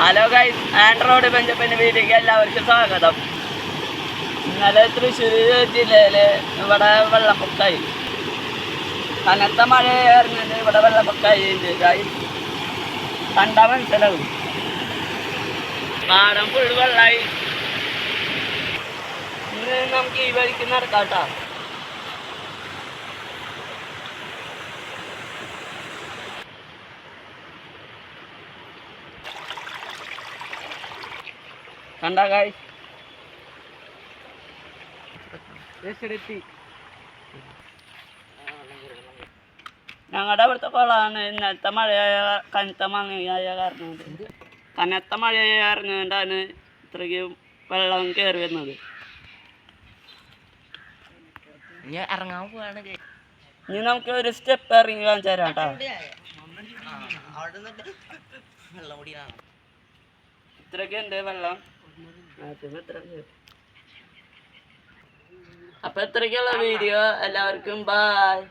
Hello guys Android ബെഞ്ചപ്പന്റെ വീട്ടിലേക്ക് എല്ലാവർക്കും സ്വാഗതം. ഇന്നലെ തൃശ്ശൂർ ജില്ലയിൽ ഇവിടെ വെള്ളപ്പൊക്കമായി കനത്ത മഴ ഇറങ്ങുന്നത് ഇവിടെ വെള്ളപ്പൊക്കമായി ഗൈസ് കണ്ട മനസ്സിലാവും. പാടം ഫുൾ വെള്ളമായി ഇന്ന് നമുക്ക് ഈ വഴിക്ക് നടക്കാം കേട്ടോ കണ്ടാ ഗൈസ് എത്തി ഞങ്ങളുടെ അവിടുത്തെ കുളമാണ് ഇന്നലത്തെ മഴയായ കനത്ത മങ്ങയായ കാരണം. കനത്ത മഴയായ ഇത്രയ്ക്കും വെള്ളം കയറി വരുന്നത് ഞാൻ ഇറങ്ങാൻ പോവാണ്. ഇനി നമുക്ക് ഒരു സ്റ്റെപ്പ് ഇറങ്ങി കാണിച്ചു തരാം കേട്ടോ. ഇത്രയ്ക്ക് ഉണ്ട് വെള്ളം. അപ്പൊ ഇത്രയ്ക്കുള്ള വീഡിയോ. എല്ലാവർക്കും ബായ്